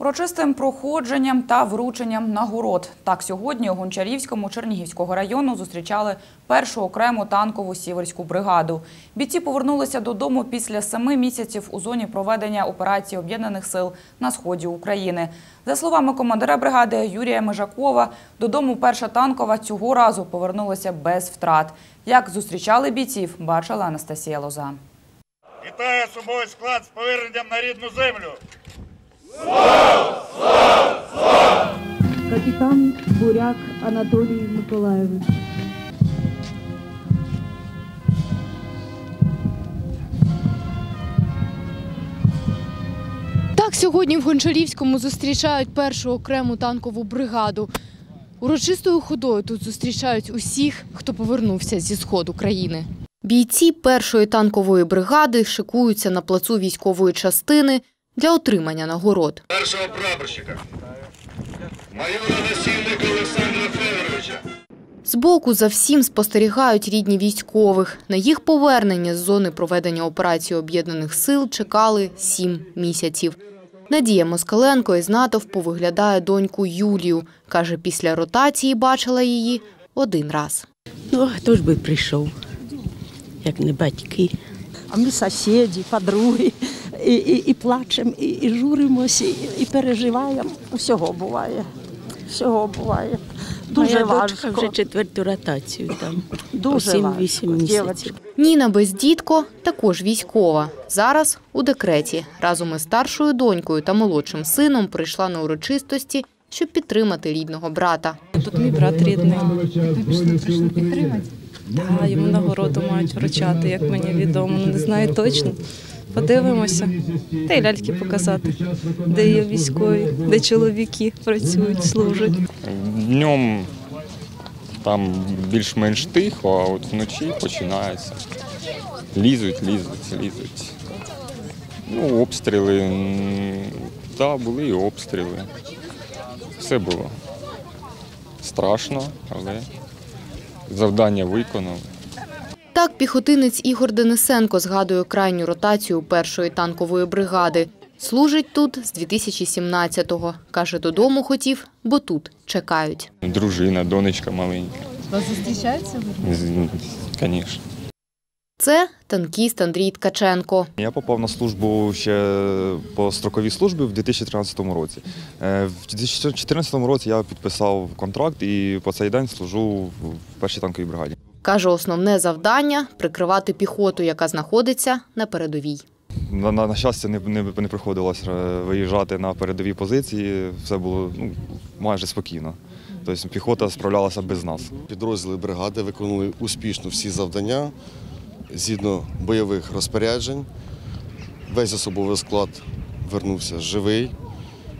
Урочистим проходженням та врученням нагород. Так сьогодні у Гончарівському Чернігівського району зустрічали першу окрему танкову сіверську бригаду. Бійці повернулися додому після семи місяців у зоні проведення операції об'єднаних сил на сході України. За словами командира бригади Юрія Межакова, додому перша танкова цього разу повернулася без втрат. Як зустрічали бійців, бачила Анастасія Лоза. Вітаю особовий склад з поверненням на рідну землю. Капітан Буряк Анатолій Миколаєвич. Так сьогодні в Гончарівському зустрічають першу окрему танкову бригаду. Урочистою ходою тут зустрічають усіх, хто повернувся зі сходу країни. Бійці першої танкової бригади шикуються на плацу військової частини для отримання нагород. Першого прапорщика. Майора насільника Олександра Федоровича. Збоку за всім спостерігають рідні військових. На їх повернення з зони проведення операції об'єднаних сил чекали сім місяців. Надія Москаленко із натовпу виглядає доньку Юлію. Каже, після ротації бачила її один раз. Ну, а хто ж би прийшов, як не батьки. А ми сусіди, подруги, і, і, і плачемо, і, і журимося, і, і переживаємо. Усього буває. Всього буває. Дуже Моя дочка вже четверту ротацію там. Дуже 7-8 місяців. Ніна Бездітко також військова. Зараз у декреті. Разом із старшою донькою та молодшим сином прийшла на урочистості, щоб підтримати рідного брата. Тут мій брат рідний. Да, йому нагороду мають вручати, як мені відомо. Ну, не знаю точно. Подивимося. Та й ляльки показати, де є військові, де чоловіки працюють, служать. Днем там більш-менш тихо, а от вночі починається. Лізуть, лізуть, лізуть. Ну, обстріли. Да, були і обстріли. Все було. Страшно, але завдання виконали. Так піхотинець Ігор Денисенко згадує крайню ротацію першої танкової бригади. Служить тут з 2017-го. Каже, додому хотів, бо тут чекають. Дружина, донечка маленька. Вас зустрічаються? Звісно. Це танкіст Андрій Ткаченко. Я попав на службу ще по строковій службі в 2013 році. Е, В 2014 році я підписав контракт і по цей день служу в першій танковій бригаді. Каже, основне завдання прикривати піхоту, яка знаходиться на передовій. На, на, на щастя, не, не, не приходилось е, виїжджати на передові позиції. Все було ну, майже спокійно. Тобто піхота справлялася без нас. Підрозділи бригади виконали успішно всі завдання згідно бойових розпоряджень. Весь особовий склад вернувся живий.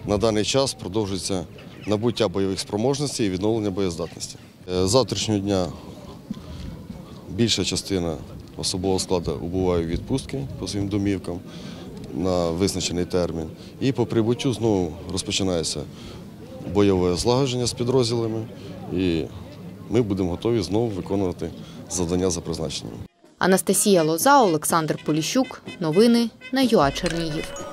На даний час продовжується набуття бойових спроможностей і відновлення боєздатності. Е, З завтрашнього дня більша частина особового складу убуває відпустки по своїм домівкам на визначений термін. І по прибуттю знову розпочинається бойове злагодження з підрозділами, і ми будемо готові знову виконувати завдання за призначенням. Анастасія Лоза, Олександр Поліщук. Новини на ЮА Чернігів.